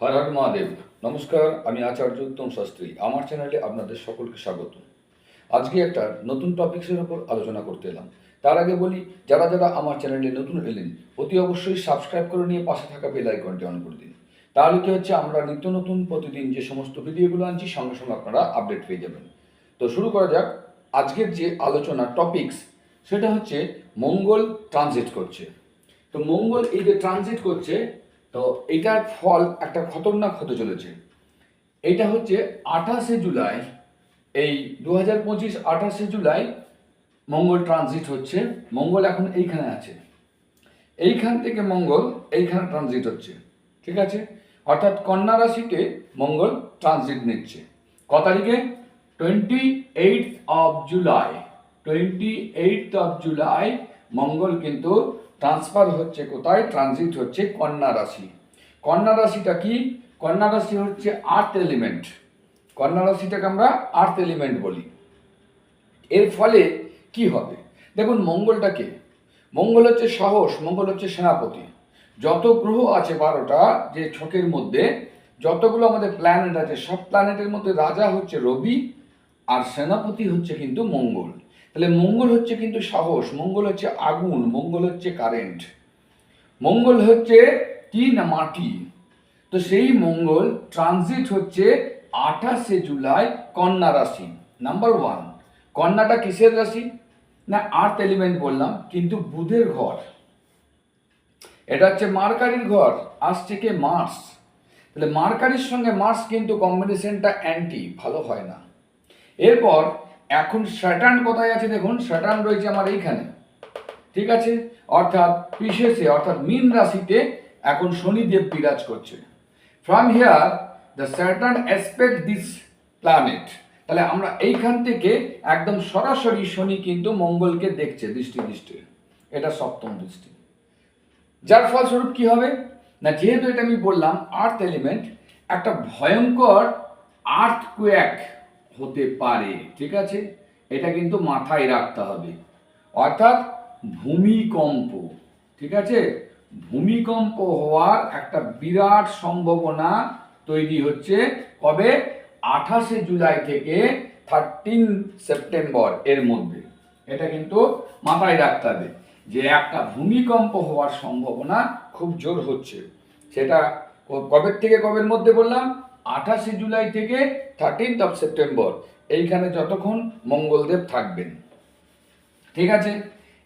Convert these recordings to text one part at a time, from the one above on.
হর হর মহাদেব। নমস্কার, আমি আচার্য উত্তম শাস্ত্রী। আমার চ্যানেলে আপনাদের সকলকে স্বাগত। আজকে একটা নতুন টপিক্সের উপর আলোচনা করতে এলাম। তার আগে বলি, যারা যারা আমার চ্যানেলে নতুন এলেন, অতি অবশ্যই সাবস্ক্রাইব করে নিয়ে পাশে থাকা বেল আইকনটি অন করে দিন। তাহলে কি হচ্ছে, আমরা নিত্য নতুন প্রতিদিন যে সমস্ত ভিডিওগুলো আনছি, সঙ্গে সঙ্গে আপনারা আপডেট পেয়ে যাবেন। তো শুরু করা যাক। আজকের যে আলোচনা টপিকস, সেটা হচ্ছে মঙ্গল ট্রানজিট করছে। তো মঙ্গল এই যে ট্রানজিট করছে তো এটার ফল একটা খতরনাক হতে চলেছে। এইটা হচ্ছে আঠাশে জুলাই, এই দু হাজার পঁচিশ আঠাশে জুলাই মঙ্গল ট্রানজিট হচ্ছে। মঙ্গল এখন এইখানে আছে। এইখান থেকে মঙ্গল এইখানে ট্রানজিট হচ্ছে। ঠিক আছে? অর্থাৎ কন্যা রাশিতে মঙ্গল ট্রানজিট নিচ্ছে। ক তারিখে? Twenty eight of July twenty eight of July মঙ্গল কিন্তু ট্রান্সফার হচ্ছে কোথায়? ট্রানজিট হচ্ছে কন্যা রাশি। কন্যা রাশিটা কি? কন্যা রাশি হচ্ছে আর্থ এলিমেন্ট কন্যা রাশিটাকে আমরা আর্থ এলিমেন্ট বলি। এর ফলে কি হবে? দেখুন মঙ্গলটাকে মঙ্গল হচ্ছে সাহস, মঙ্গল হচ্ছে সেনাপতি। যত গ্রহ আছে বারোটা যে ছকের মধ্যে, যতগুলো আমাদের প্ল্যানেট আছে, সব প্ল্যানেটের মধ্যে রাজা হচ্ছে রবি আর সেনাপতি হচ্ছে কিন্তু মঙ্গল। তাহলে মঙ্গল হচ্ছে কিন্তু সাহস, মঙ্গল হচ্ছে আগুন, মঙ্গল হচ্ছে কারেন্ট মঙ্গল হচ্ছে কি না মাটি। তো সেই মঙ্গল ট্রানজিট হচ্ছে আঠাশে জুলাই কন্যা রাশি নাম্বার ওয়ান কন্যাটা কিসের রাশি? না আর্থ এলিমেন্ট বললাম, কিন্তু বুধের ঘর। এটা হচ্ছে মার্কারির ঘর আসছে কে মার্স তাহলে মার্কারির সঙ্গে মার্স কিন্তু কম্বিনেশনটা অ্যান্টি ভালো হয় না। এরপর এখন স্যাটার্ন কোথায় আছে দেখুন? স্যাটার্ন রয়েছে আমার এইখানে। ঠিক আছে? অর্থাৎ পিসেসে অর্থাৎ মীন রাশিতে এখন শনিদেব বিরাজ করছে। From here the Saturn aspect this planet তাহলে আমরা এইখান থেকে একদম সরাসরি শনি কিন্তু মঙ্গলকে দেখছে দৃষ্টি দৃষ্টি। এটা সপ্তম দৃষ্টি। যার ফলস্বরূপ কি হবে? না, যেহেতু এটা আমি বললাম আর্থ এলিমেন্ট একটা ভয়ঙ্কর আর্থ কুয়াক হতে পারে, ঠিক আছে? এটা কিন্তু মাথায় রাখতে হবে। অর্থাৎ ভূমিকম্প, ঠিক আছে? ভূমিকম্প হওয়ার একটা বিরাট সম্ভাবনা তৈরি হচ্ছে কবে? আঠাশে জুলাই থেকে থার্টিন সেপ্টেম্বর এর মধ্যে। এটা কিন্তু মাথায় রাখতে হবে যে একটা ভূমিকম্প হওয়ার সম্ভাবনা খুব জোর হচ্ছে। সেটা কবের থেকে কবের মধ্যে বললাম? আঠাশে জুলাই থেকে থার্টিনথ অফ সেপ্টেম্বর এইখানে যতক্ষণ মঙ্গলদেব থাকবেন। ঠিক আছে?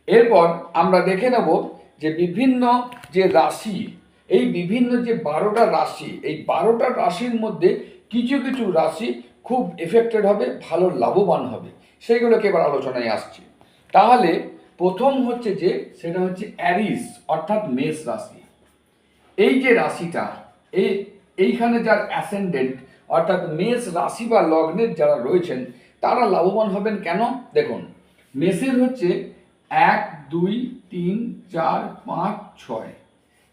এরপর আমরা দেখে নেব যে বিভিন্ন যে রাশি, এই বিভিন্ন যে বারোটা রাশি, এই বারোটা রাশির মধ্যে কিছু কিছু রাশি খুব এফেক্টেড হবে, ভালো লাভবান হবে। সেইগুলোকে এবার আলোচনায় আসছি। তাহলে প্রথম হচ্ছে যে, সেটা হচ্ছে অ্যারিস অর্থাৎ মেষ রাশি। এই যে রাশিটা, এই এইখানে যার অ্যাসেন্ডেন্ট অর্থাৎ মেষ রাশি বা লগ্নের যারা রয়েছেন, তারা লাভবান হবেন কেন? দেখুন, মেষের হচ্ছে এক, দুই, তিন, চার, পাঁচ, ছয়।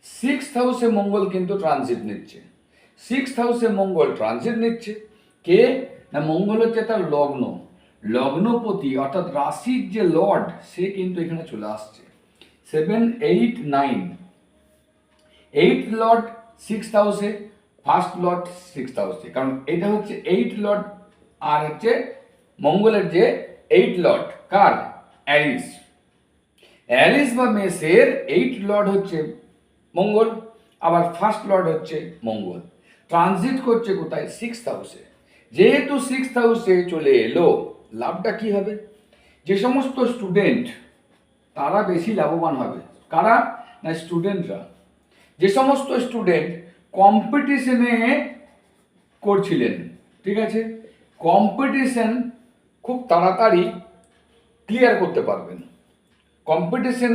সিক্স হাউসে মঙ্গল কিন্তু ট্রানজিট নিচ্ছে। সিক্স হাউসে মঙ্গল ট্রানজিট নিচ্ছে। কে? না, মঙ্গল হচ্ছে তার লগ্ন। লগ্নপতি, অর্থাৎ রাশির যে লর্ড, সে কিন্তু এখানে চলে আসছে। Seven eight nine eight lord six হাউসে ফার্স্ট লর্ড সিক্স হাউসে কারণ এটা হচ্ছে এইট লর্ড আর হচ্ছে মঙ্গলের যে এইট লর্ড, কার? অ্যারিস অ্যারিস বা মেসের এইট লর্ড হচ্ছে মঙ্গল, আবার ফার্স্ট লর্ড হচ্ছে মঙ্গল। ট্রানজিট করছে কোথায়? সিক্স হাউসে যেহেতু সিক্স হাউসে চলে এলো, লাভটা কি হবে? যে সমস্ত স্টুডেন্ট, তারা বেশি লাভবান হবে। কারা? না, স্টুডেন্টরা। যে সমস্ত স্টুডেন্ট কম্পিটিশনে করছিলেন, ঠিক আছে? কম্পিটিশন খুব তাড়াতাড়ি ক্লিয়ার করতে পারবেন। কম্পিটিশন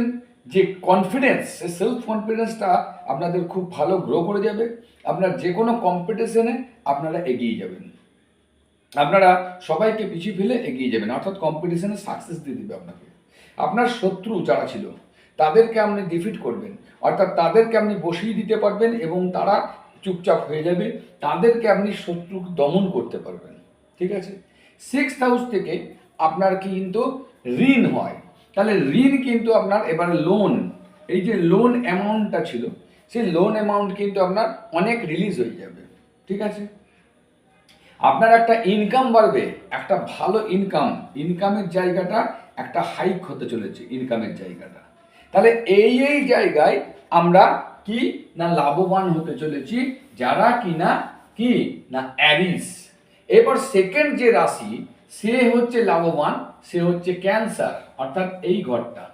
যে কনফিডেন্স সে সেলফ কনফিডেন্সটা আপনাদের খুব ভালো গ্রো করে যাবে। আপনার যে কোনো কম্পিটিশনে আপনারা এগিয়ে যাবেন। আপনারা সবাইকে পিছিয়ে ফেলে এগিয়ে যাবেন, অর্থাৎ কম্পিটিশনে সাকসেস দিয়ে দেবে আপনাকে। আপনার শত্রু যারা ছিল তাদেরকে আপনি ডিফিট করবেন। অর্থাৎ তাদেরকে আপনি বসিয়ে দিতে পারবেন এবং তারা চুপচাপ হয়ে যাবে। তাদেরকে আপনি শত্রু দমন করতে পারবেন। ঠিক আছে? সিক্স হাউস থেকে আপনার কিন্তু ঋণ হয়। তাহলে ঋণ কিন্তু আপনার এবারে লোন এই যে লোন অ্যামাউন্টটা ছিল, সেই লোন অ্যামাউন্ট কিন্তু আপনার অনেক রিলিজ হয়ে যাবে। ঠিক আছে? আপনার একটা ইনকাম বাড়বে, একটা ভালো ইনকাম ইনকামের জায়গাটা একটা হাইক হতে চলেছে ইনকামের জায়গাটা। তাহলে এই এই জায়গায় আমরা কি না লাভবান হতে চলেছি? যারা কি না কি না অ্যারিস। এবার সেকেন্ড যে রাশি, সে হচ্ছে লাভবান, সে হচ্ছে ক্যান্সার, অর্থাৎ এই ঘরটা।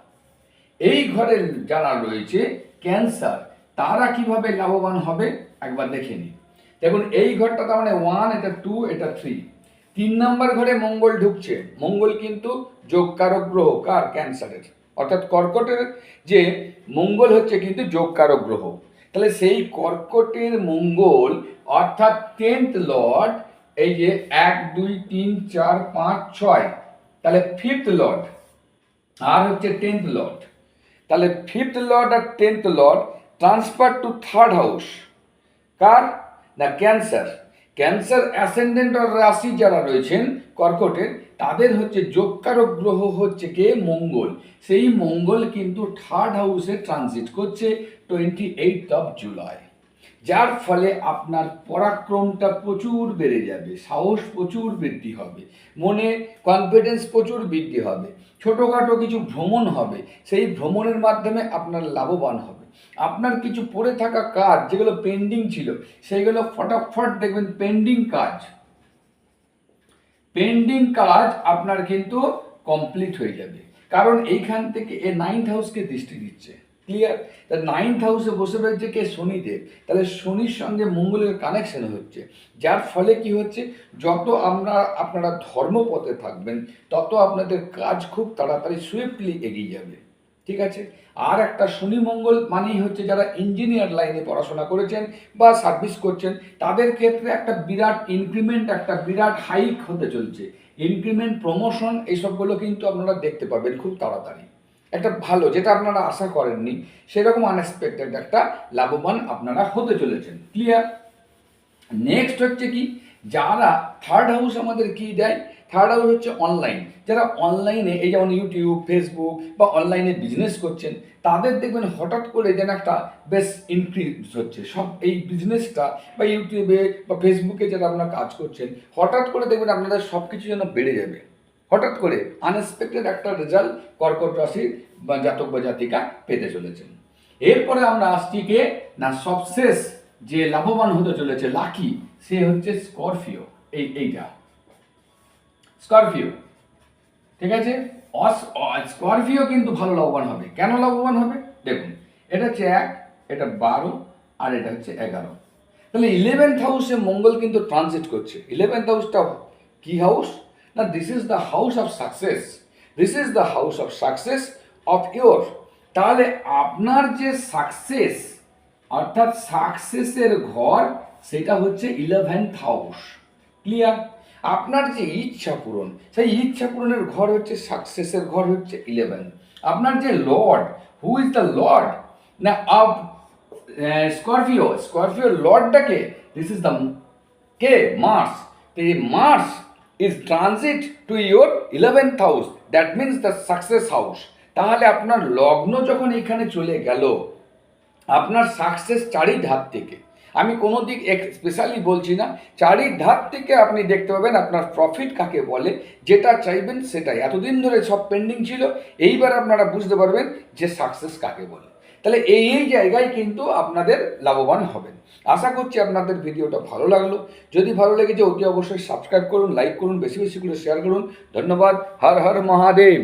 এই ঘরে যারা রয়েছে, ক্যান্সার, তারা কীভাবে লাভবান হবে? একবার দেখে নিন। দেখুন, এই ঘরটা তার মানে ওয়ান এটা টু এটা থ্রি তিন নম্বর ঘরে মঙ্গল ঢুকছে। মঙ্গল কিন্তু যোগকারক গ্রহ, কার? ক্যান্সারের। অর্থাৎ কর্কটের যে মঙ্গল হচ্ছে কিন্তু যোগকারক গ্রহ। তাহলে সেই কর্কটের মঙ্গল অর্থাৎ টেন্থ লর্ড, এই যে এক, দুই, তিন, চার, পাঁচ, ছয়, তাহলে ফিফথ লর্ড। আর হচ্ছে টেন্থ লর্ড। তাহলে fifth lord R tenth lord transfer to third house কার? না ক্যান্সার ক্যান্সার অ্যাসেন্ডেন্ট আর রাশি যারা রয়েছেন কর্কটের, তাদের হচ্ছে যোগকারক গ্রহ হচ্ছে কে? মঙ্গল। সেই মঙ্গল কিন্তু থার্ড হাউসে ট্রানজিট করছে টোয়েন্টি এইট অফ জুলাই যার ফলে আপনার পরাক্রমটা প্রচুর বেড়ে যাবে, সাহস প্রচুর বৃদ্ধি হবে, মনে কনফিডেন্স প্রচুর বৃদ্ধি হবে, ছোটোখাটো কিছু ভ্রমণ হবে, সেই ভ্রমণের মাধ্যমে আপনার লাভবান হবে। আপনার কিছু পড়ে থাকা কাজ, যেগুলো পেন্ডিং ছিল, সেইগুলো ফটাফট দেখবেন পেন্ডিং কাজ। পেন্ডিং কাজ আপনার কিন্তু কমপ্লিট হয়ে যাবে। কারণ এইখান থেকে এ নাইন্থ হাউসকে দৃষ্টি দিচ্ছে। ক্লিয়ার তা নাইন্থ হাউসে বসে রয়েছে কে? শনিদেব। তাহলে শনির সঙ্গে মঙ্গলের কানেকশন হচ্ছে। যার ফলে কি হচ্ছে? যত আমরা, আপনারা ধর্মপথে থাকবেন, তত আপনাদের কাজ খুব তাড়াতাড়ি সুইফটলি এগিয়ে যাবে। ঠিক আছে? আর একটা শনি মঙ্গল মানেই হচ্ছে যারা ইঞ্জিনিয়ার লাইনে পড়াশোনা করেছেন বা সার্ভিস করছেন, তাদের ক্ষেত্রে একটা বিরাট ইনক্রিমেন্ট একটা বিরাট হাইক হতে চলছে। ইনক্রিমেন্ট প্রমোশন এইসবগুলো কিন্তু আপনারা দেখতে পাবেন খুব তাড়াতাড়ি। একটা ভালো, যেটা আপনারা আশা করেননি, সেরকম আনএক্সপেক্টেড একটা লাভবান আপনারা হতে চলেছেন। ক্লিয়ার নেক্সট হচ্ছে কি? যারা থার্ড হাউস আমাদের কি দেয়? থার্ড হাউস হচ্ছে অনলাইন যারা অনলাইনে এই যেমন ইউটিউব ফেসবুক বা অনলাইনে বিজনেস করছেন, তাদের দেখবেন হঠাৎ করে যেন একটা বেশ ইনক্রিজ হচ্ছে। সব এই বিজনেসটা বা ইউটিউবে বা ফেসবুকে যারা আপনারা কাজ করছেন, হঠাৎ করে দেখবেন আপনাদের সব কিছু যেন বেড়ে যাবে। হঠাৎ করে আনএক্সপেক্টেড একটা রেজাল্ট কর্কট রাশির বা জাতক বা জাতিকা পেতে চলেছেন। এরপরে আমরা আসছি কে? না, সবশেষ যে লাভবান হতে চলেছে লাকি, সে হচ্ছে স্করপিও এই, এইটা। স্করপিও। ঠিক আছে? স্করপিও কিন্তু ভালো লাভবান হবে। কেন লাভবান হবে? দেখুন, এটা হচ্ছে এক, এটা বারো, আর এটা হচ্ছে এগারো। তাহলে ইলেভেন্থ হাউসে মঙ্গল কিন্তু ট্রানজিট করছে। ইলেভেন্থ হাউসটা কি হাউস না this is the house of success this is the house of success of your তাহলে আপনার যে সাকসেস অর্থাৎ সাকসেসের ঘর, সেটা হচ্ছে ইলেভেন্থ হাউস ক্লিয়ার আপনার যে ইচ্ছা পূরণ, সেই ইচ্ছা পূরণের ঘর হচ্ছে সাকসেসের ঘর হচ্ছে ইলেভেন আপনার যে lord who is the lord না অফ স্করপিও স্করপিও লর্ডটাকে দিস ইজ দ্য কে? মার্স এই Mars is transit to your eleventh house that means the success house তাহলে আপনার লগ্ন যখন এখানে চলে গেল, আপনার সাকসেস চারি ধাপ থেকে। আমি কোনো দিক স্পেশালি বলছি না। চারিধার থেকে আপনি দেখতে পাবেন আপনার প্রফিট কাকে বলে, যেটা চাইবেন সেটাই। এতদিন ধরে সব পেন্ডিং ছিল, এইবার আপনারা বুঝতে পারবেন যে সাকসেস কাকে বলে। তাহলে এই এই জায়গায় কিন্তু আপনাদের লাভবান হবেন। আশা করছি আপনাদের ভিডিওটা ভালো লাগল। যদি ভালো লেগেছে, অতি অবশ্যই সাবস্ক্রাইব করুন লাইক করুন, বেশি বেশি করে শেয়ার করুন। ধন্যবাদ। হর হর মহাদেব।